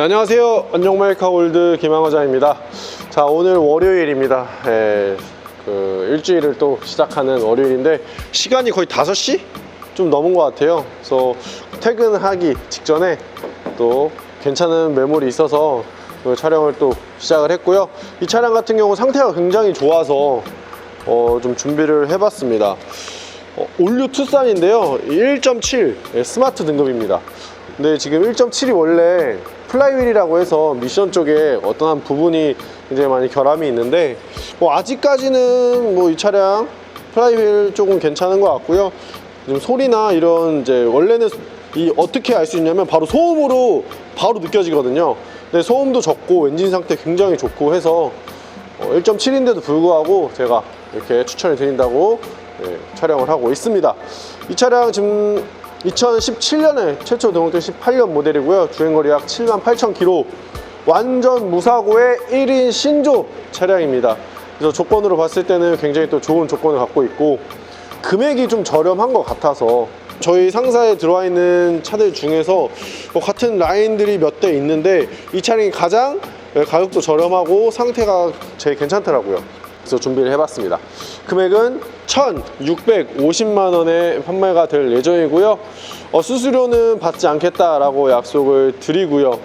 네, 안녕하세요. 안녕마이카 골드 김항화자입니다. 자, 오늘 월요일입니다. 예, 그 일주일을 또 시작하는 월요일인데 시간이 거의 5시 좀 넘은 것 같아요. 그래서 퇴근하기 직전에 또 괜찮은 매물이 있어서 그 촬영을 또 시작을 했고요. 이 차량 같은 경우 상태가 굉장히 좋아서 어, 좀 준비를 해봤습니다. 어, 올류 투싼인데요. 1.7 예, 스마트 등급입니다. 근데 지금 1.7이 원래 플라이휠이라고 해서 미션 쪽에 어떤 한 부분이 굉장히 많이 결함이 있는데 뭐 아직까지는 뭐 이 차량 플라이휠 조금 괜찮은 것 같고요. 좀 소리나 이런 이제 원래는 이 어떻게 알 수 있냐면 바로 소음으로 바로 느껴지거든요. 근데 소음도 적고 엔진 상태 굉장히 좋고 해서 1.7인데도 불구하고 제가 이렇게 추천을 드린다고 예, 촬영을 하고 있습니다. 이 차량 지금 2017년에 최초 등록된 18년 모델이고요. 주행거리 약 7만 8천 킬로. 완전 무사고의 1인 신조 차량입니다. 그래서 조건으로 봤을 때는 굉장히 또 좋은 조건을 갖고 있고 금액이 좀 저렴한 것 같아서 저희 상사에 들어와 있는 차들 중에서 뭐 같은 라인들이 몇 대 있는데 이 차량이 가장 가격도 저렴하고 상태가 제일 괜찮더라고요. 그래서 준비를 해봤습니다. 금액은 1,650만 원에 판매가 될 예정이고요. 어, 수수료는 받지 않겠다라고 약속을 드리고요.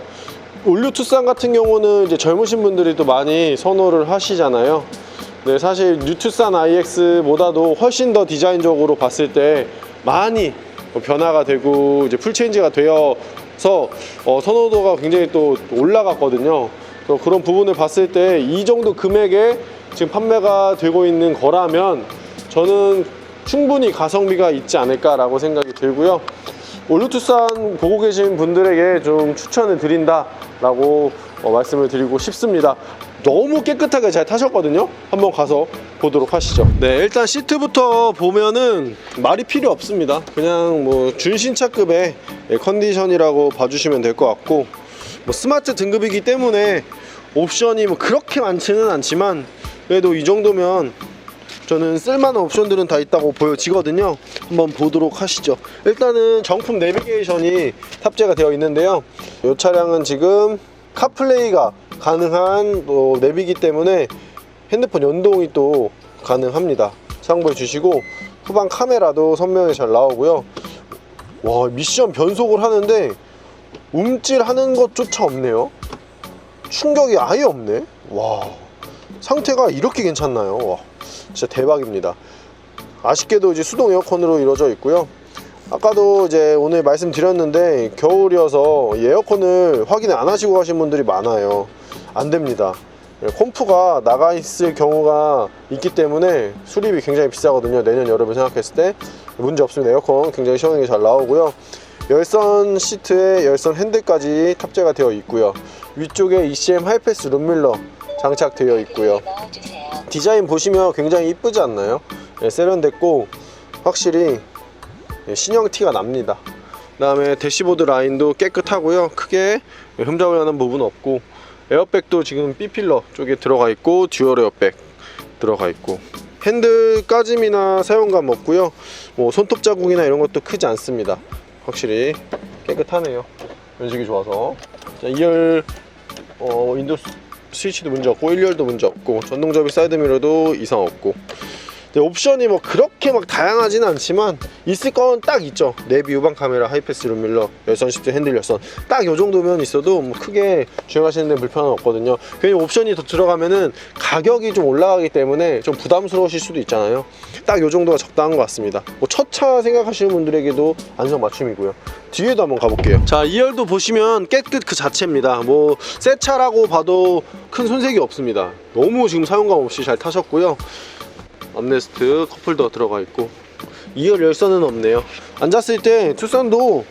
올류 투싼 같은 경우는 이제 젊으신 분들이 또 많이 선호를 하시잖아요. 네, 사실 뉴투싼 IX보다도 훨씬 더 디자인적으로 봤을 때 많이 뭐 변화가 되고 이제 풀체인지가 되어서 어, 선호도가 굉장히 또 올라갔거든요. 그런 부분을 봤을 때 이 정도 금액에 지금 판매가 되고 있는 거라면 저는 충분히 가성비가 있지 않을까라고 생각이 들고요. 올루투산 보고 계신 분들에게 좀 추천을 드린다라고 어, 말씀을 드리고 싶습니다. 너무 깨끗하게 잘 타셨거든요. 한번 가서 보도록 하시죠. 네, 일단 시트부터 보면은 말이 필요 없습니다. 그냥 뭐 준신차급의 예, 컨디션이라고 봐주시면 될 것 같고 뭐 스마트 등급이기 때문에 옵션이 뭐 그렇게 많지는 않지만 그래도 이 정도면 저는 쓸만한 옵션들은 다 있다고 보여지거든요. 한번 보도록 하시죠. 일단은 정품 내비게이션이 탑재가 되어 있는데요. 이 차량은 지금 카플레이가 가능한 또 내비기 때문에 핸드폰 연동이 또 가능합니다. 참고해 주시고 후방 카메라도 선명히 잘 나오고요. 와 미션 변속을 하는데 움찔하는 것조차 없네요. 충격이 아예 없네. 와 상태가 이렇게 괜찮나요? 와 진짜 대박입니다. 아쉽게도 이제 수동 에어컨으로 이루어져 있고요. 아까도 이제 오늘 말씀드렸는데 겨울이어서 이 에어컨을 확인을 안 하시고 가신 분들이 많아요. 안 됩니다. 예, 콤프가 나가 있을 경우가 있기 때문에 수리비 굉장히 비싸거든요. 내년 여름을 생각했을 때 문제 없으면 에어컨 굉장히 시원하게 잘 나오고요. 열선 시트에 열선 핸들까지 탑재가 되어 있고요. 위쪽에 ECM 하이패스 룸밀러 장착되어 있고요. 디자인 보시면 굉장히 이쁘지 않나요? 예, 세련됐고 확실히 예, 신형 티가 납니다. 그 다음에 대시보드 라인도 깨끗하고요. 크게 흠잡을 만한 부분 없고 에어백도 지금 B필러 쪽에 들어가 있고 듀얼 에어백 들어가 있고 핸들 까짐이나 사용감 없고요. 뭐 손톱 자국이나 이런 것도 크지 않습니다. 확실히 깨끗하네요. 연식이 좋아서 자, 2열 어, 윈도우 스위치도 문제 없고 1열도 문제 없고 전동 접이 사이드 미러도 이상 없고. 옵션이 뭐 그렇게 막 다양하진 않지만 있을 건 딱 있죠. 내비 후방 카메라 하이패스 룸밀러 열선 시트 핸들 열선. 딱 요 정도면 있어도 뭐 크게 주행하시는 데 불편은 없거든요. 괜히 옵션이 더 들어가면은 가격이 좀 올라가기 때문에 좀 부담스러우실 수도 있잖아요. 딱 요 정도가 적당한 것 같습니다. 뭐 첫 차 생각하시는 분들에게도 안성 맞춤이고요 뒤에도 한번 가볼게요. 자 2열도 보시면 깨끗 그 자체입니다. 뭐 새 차라고 봐도 큰 손색이 없습니다. 너무 지금 사용감 없이 잘 타셨고요. 암레스트 컵홀더 들어가 있고. 2열 열선은 없네요. 앉았을 때 투싼도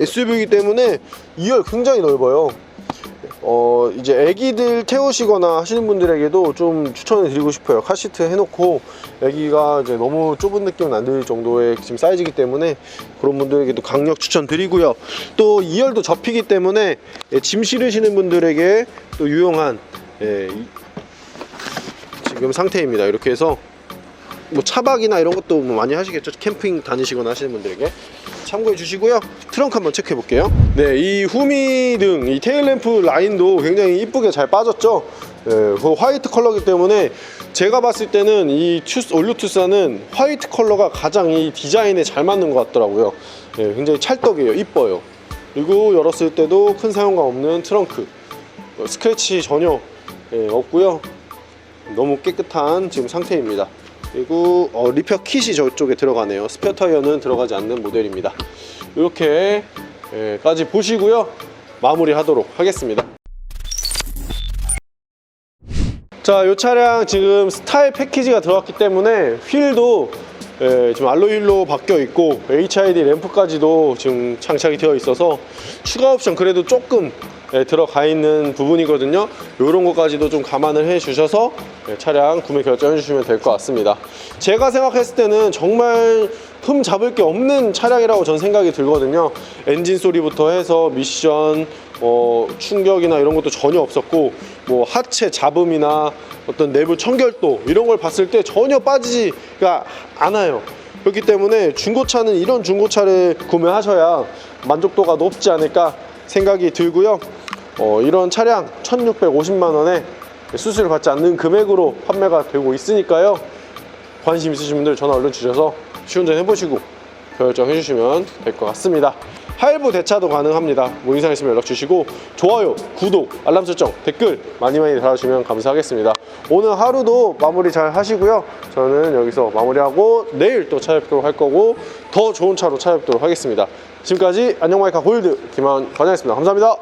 SUV이기 때문에 2열 굉장히 넓어요 어 이제 애기들 태우시거나 하시는 분들에게도 좀 추천을 드리고 싶어요. 카시트 해놓고 애기가 이제 너무 좁은 느낌은 안 들 정도의 지금 사이즈이기 때문에 그런 분들에게도 강력 추천 드리고요. 또 2열도 접히기 때문에 예, 짐 실으시는 분들에게 또 유용한 예, 이- 지금 상태입니다. 이렇게 해서 뭐 차박이나 이런 것도 뭐 많이 하시겠죠 캠핑 다니시거나 하시는 분들에게 참고해 주시고요. 트렁크 한번 체크해 볼게요. 네, 이 후미 등, 이 테일램프 라인도 굉장히 이쁘게 잘 빠졌죠. 예, 그 화이트 컬러기 때문에 제가 봤을 때는 이 투스, 올류 투사는 화이트 컬러가 가장 이 디자인에 잘 맞는 것 같더라고요. 예, 굉장히 찰떡이에요. 이뻐요. 그리고 열었을 때도 큰 사용감 없는 트렁크. 어, 스크래치 전혀 예, 없고요. 너무 깨끗한 지금 상태입니다. 그리고 어, 리페어 킷이 저쪽에 들어가네요. 스페어 타이어는 들어가지 않는 모델입니다. 이렇게 까지 보시고요. 마무리 하도록 하겠습니다. 자, 이 차량 지금 스타일 패키지가 들어갔기 때문에 휠도 예, 지금 알로이 휠로 바뀌어 있고 HID 램프까지도 지금 장착이 되어 있어서 추가 옵션 그래도 조금 예, 들어가 있는 부분이거든요. 이런 것까지도 좀 감안을 해 주셔서 예, 차량 구매 결정해 주시면 될 것 같습니다. 제가 생각했을 때는 정말 흠 잡을 게 없는 차량이라고 전 생각이 들거든요. 엔진 소리부터 해서 미션, 어, 충격이나 이런 것도 전혀 없었고 뭐 하체 잡음이나 어떤 내부 청결도 이런 걸 봤을 때 전혀 빠지지가 않아요. 그렇기 때문에 중고차는 이런 중고차를 구매하셔야 만족도가 높지 않을까 생각이 들고요. 어, 이런 차량 1650만 원에 수수료 받지 않는 금액으로 판매가 되고 있으니까요. 관심 있으신 분들 전화 얼른 주셔서 시운전 해보시고 결정해 주시면 될 것 같습니다. 할부 대차도 가능합니다. 뭐 인상 있으면 연락 주시고 좋아요, 구독, 알람 설정, 댓글 많이 많이 달아주시면 감사하겠습니다. 오늘 하루도 마무리 잘 하시고요. 저는 여기서 마무리하고 내일 또 찾아뵙도록 할 거고 더 좋은 차로 찾아뵙도록 하겠습니다. 지금까지 안녕마이카 골드 김한 과장이었습니다. 감사합니다.